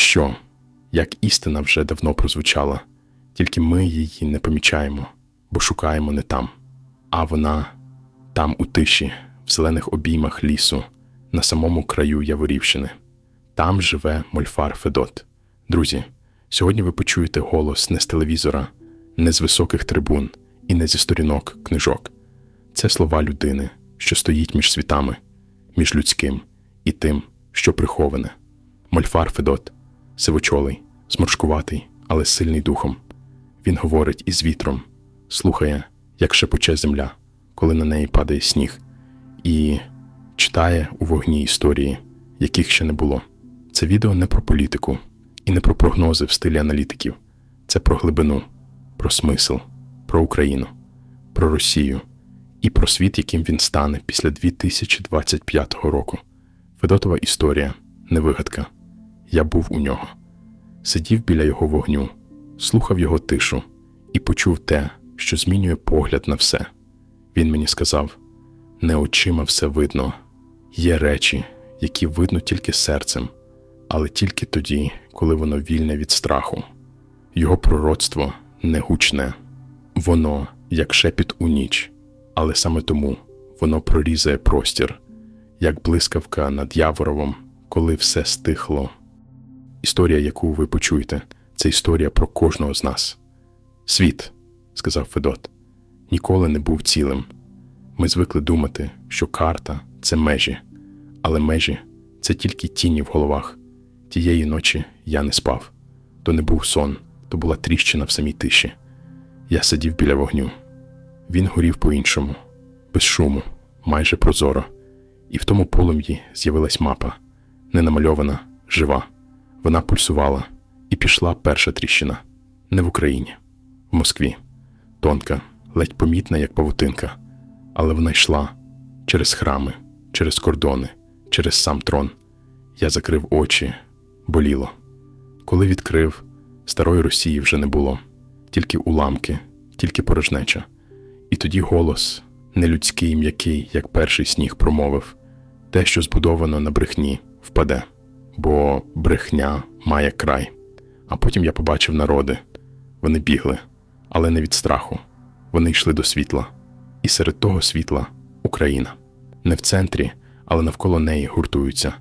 що, як істина вже давно прозвучала, тільки ми її не помічаємо, бо шукаємо не там, а вона там у тиші, в зелених обіймах лісу, на самому краю Яворівщини. Там живе Мольфар Федот. Друзі, сьогодні ви почуєте голос не з телевізора, не з високих трибун і не зі сторінок книжок. Це слова людини, що стоїть між світами, між людським і тим, що приховане. Мольфар Федот, сивочолий, зморшкуватий, але сильний духом. Він говорить із вітром, слухає, як шепоче земля, коли на неї падає сніг, і читає у вогні історії, яких ще не було. Це відео не про політику і не про прогнози в стилі аналітиків. Це про глибину, про смисл, про Україну, про Росію і про світ, яким він стане після 2025 року. Федотова історія не вигадка. Я був у нього, сидів біля його вогню, слухав його тишу і почув те, що змінює погляд на все. Він мені сказав: не очима все видно, є речі, які видно тільки серцем, але тільки тоді, коли воно вільне від страху. Його пророцтво не гучне, воно як шепіт у ніч, але саме тому воно прорізає простір, як блискавка над Яворовом, коли все стихло. Історія, яку ви почуєте, це історія про кожного з нас. Світ, сказав Федот, ніколи не був цілим. Ми звикли думати, що карта це межі, але межі це тільки тіні в головах. Тієї ночі я не спав. То не був сон, то була тріщина в самій тиші. Я сидів біля вогню. Він горів по-іншому, без шуму, майже прозоро, і в тому полум'ї з'явилась мапа, не намальована, жива. Вона пульсувала, і пішла перша тріщина не в Україні, в Москві. Тонка, ледь помітна, як павутинка, але вона йшла через храми, через кордони, через сам трон. Я закрив очі, боліло. Коли відкрив, старої Росії вже не було, тільки уламки, тільки порожнеча. І тоді голос, нелюдський, м'який, як перший сніг, промовив те, що збудовано на брехні, впаде, бо брехня має край. А потім я побачив народи. Вони бігли, але не від страху. Вони йшли до світла. І серед того світла Україна. Не в центрі, але навколо неї гуртуються,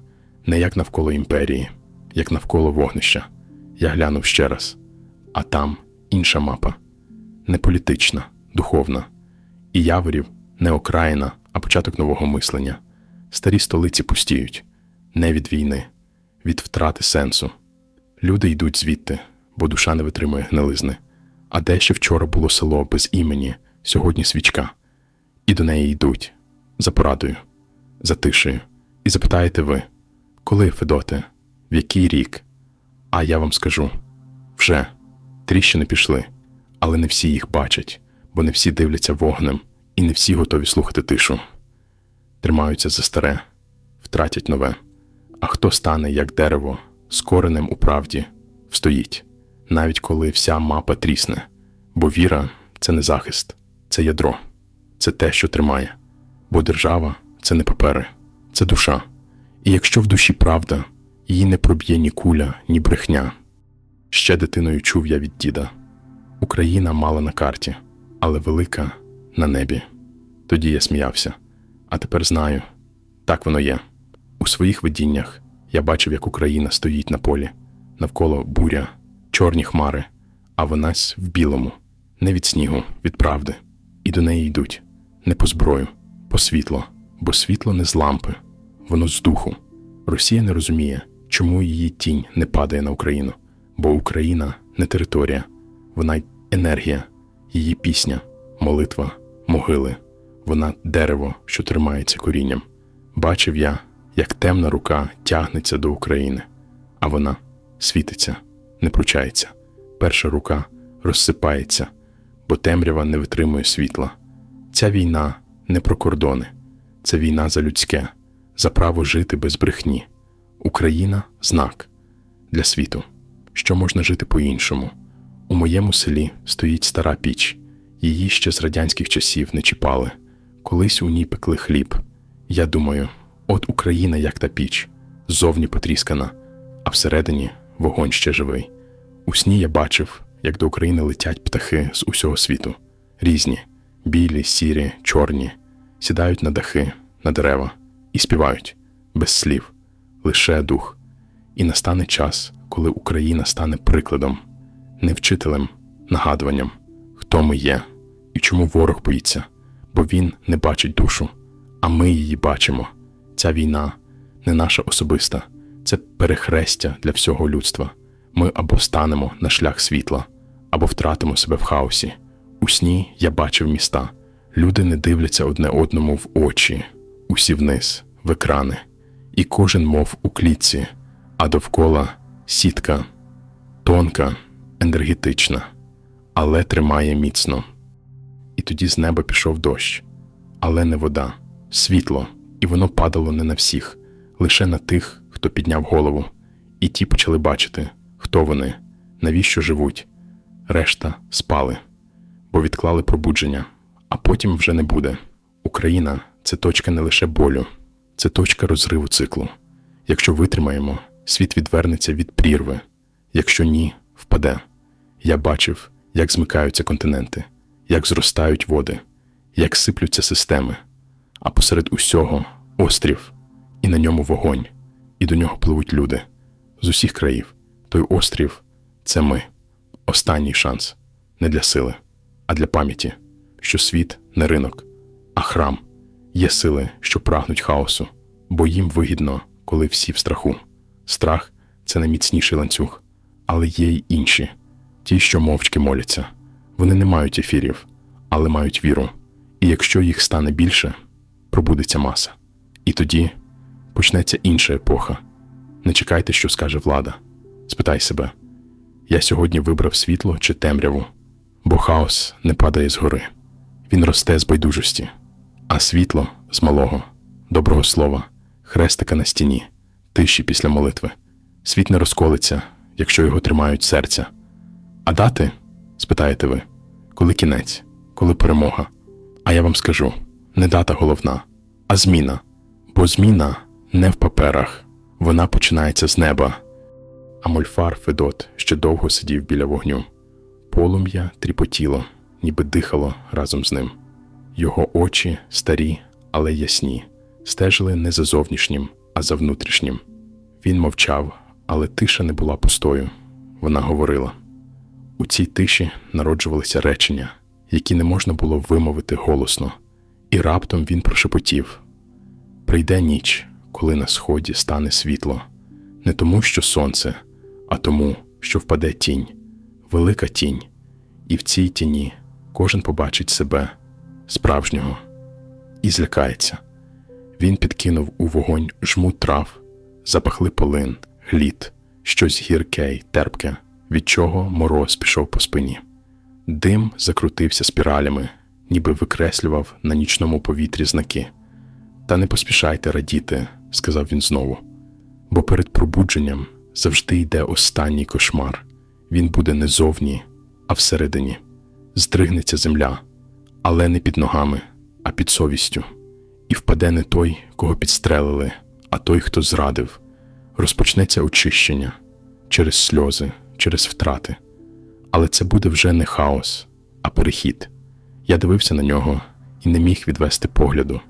не як навколо імперії, як навколо вогнища. Я глянув ще раз. А там інша мапа не політична, духовна. І яворів не окраїна, а початок нового мислення. Старі столиці пустіють не від війни, від втрати сенсу. Люди йдуть звідти, бо душа не витримує гнилизни. А де ще вчора було село без імені, сьогодні свічка. І до неї йдуть за порадою, за тишею. І запитаєте ви, коли, Федоте, в який рік? А я вам скажу вже тріщини пішли, але не всі їх бачать, бо не всі дивляться вогнем, і не всі готові слухати тишу. Тримаються за старе, втратять нове. А хто стане, як дерево, з коренем у правді, встоїть, навіть коли вся мапа трісне, бо віра це не захист, це ядро, це те, що тримає, бо держава це не папери, це душа. І якщо в душі правда, її не проб'є ні куля, ні брехня. Ще дитиною чув я від діда Україна мала на карті, але велика на небі. Тоді я сміявся, а тепер знаю так воно є. У своїх видіннях я бачив, як Україна стоїть на полі, навколо буря, чорні хмари, а вона в білому, не від снігу, від правди. І до неї йдуть не по зброю, по світло, бо світло не з лампи, воно з духу. Росія не розуміє, чому її тінь не падає на Україну, бо Україна не територія, вона енергія, її пісня, молитва, могили, вона дерево, що тримається корінням. Бачив я, як темна рука тягнеться до України, а вона світиться, не пручається. Перша рука розсипається, бо темрява не витримує світла. Ця війна не про кордони, це війна за людське, за право жити без брехні. Україна знак для світу, що можна жити по-іншому. У моєму селі стоїть стара піч, її ще з радянських часів не чіпали. Колись у ній пекли хліб. Я думаю, от Україна, як та піч, ззовні потріскана, а всередині вогонь ще живий. У сні я бачив, як до України летять птахи з усього світу. Різні білі, сірі, чорні, сідають на дахи, на дерева і співають без слів, лише дух. І настане час, коли Україна стане прикладом, не вчителем, нагадуванням, хто ми є і чому ворог боїться, бо він не бачить душу, а ми її бачимо. Ця війна не наша особиста, це перехрестя для всього людства. Ми або станемо на шлях світла, або втратимо себе в хаосі. У сні я бачив міста. Люди не дивляться одне одному в очі, усі вниз, в екрани, і кожен мов у клітці, а довкола сітка, тонка, енергетична, але тримає міцно. І тоді з неба пішов дощ, але не вода, світло, і воно падало не на всіх, лише на тих, хто підняв голову, і ті почали бачити, хто вони, навіщо живуть. Решта спали, бо відклали пробудження, а потім вже не буде. Україна це точка не лише болю, це точка розриву циклу. Якщо витримаємо, світ відвернеться від прірви, якщо ні, впаде. Я бачив, як змикаються континенти, як зростають води, як сиплються системи, а посеред усього острів, і на ньому вогонь, і до нього пливуть люди з усіх країв. Той острів це ми. Останній шанс не для сили, а для пам'яті, що світ не ринок, а храм. Є сили, що прагнуть хаосу, бо їм вигідно, коли всі в страху. Страх це найміцніший ланцюг, але є й інші, ті, що мовчки моляться. Вони не мають ефірів, але мають віру. І якщо їх стане більше, пробудеться маса. І тоді почнеться інша епоха. Не чекайте, що скаже влада. Спитай себе: я сьогодні вибрав світло чи темряву, бо хаос не падає згори, він росте з байдужості, а світло з малого, доброго слова, хрестика на стіні, тиші після молитви. Світ не розколиться, якщо його тримають серця. А дати? спитаєте ви, коли кінець, коли перемога? А я вам скажу: не дата головна, а зміна. Бо зміна не в паперах, вона починається з неба. А мольфар Федот ще довго сидів біля вогню. Полум'я тріпотіло, ніби дихало разом з ним. Його очі старі, але ясні, стежили не за зовнішнім, а за внутрішнім. Він мовчав, але тиша не була пустою. Вона говорила. У цій тиші народжувалися речення, які не можна було вимовити голосно, і раптом він прошепотів: Прийде ніч, коли на сході стане світло, не тому, що сонце, а тому, що впаде тінь, велика тінь, і в цій тіні кожен побачить себе, справжнього, і злякається. Він підкинув у вогонь жмут трав, запахли полин, глід, щось гірке й терпке, від чого мороз пішов по спині. Дим закрутився спіралями, ніби викреслював на нічному повітрі знаки. Та не поспішайте радіти, сказав він знову, бо перед пробудженням завжди йде останній кошмар. Він буде не зовні, а всередині. Здригнеться земля, але не під ногами, а під совістю. І впаде не той, кого підстрелили, а той, хто зрадив. Розпочнеться очищення через сльози, через втрати. Але це буде вже не хаос, а перехід. Я дивився на нього і не міг відвести погляду.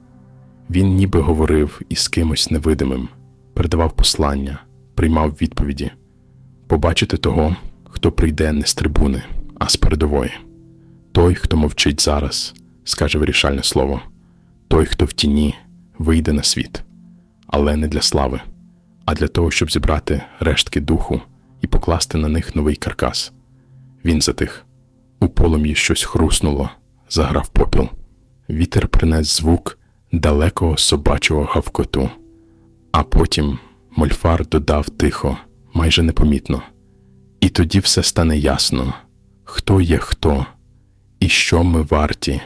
Він ніби говорив із кимось невидимим, передавав послання, приймав відповіді побачити того, хто прийде не з трибуни, а з передової. Той, хто мовчить зараз, скаже вирішальне слово, той, хто в тіні, вийде на світ, але не для слави, а для того, щоб зібрати рештки духу і покласти на них новий каркас. Він затих. У полум'ї щось хруснуло, заграв попіл. Вітер принес звук далекого собачого гавкоту, а потім мольфар додав тихо, майже непомітно. І тоді все стане ясно, хто є хто і що ми варті.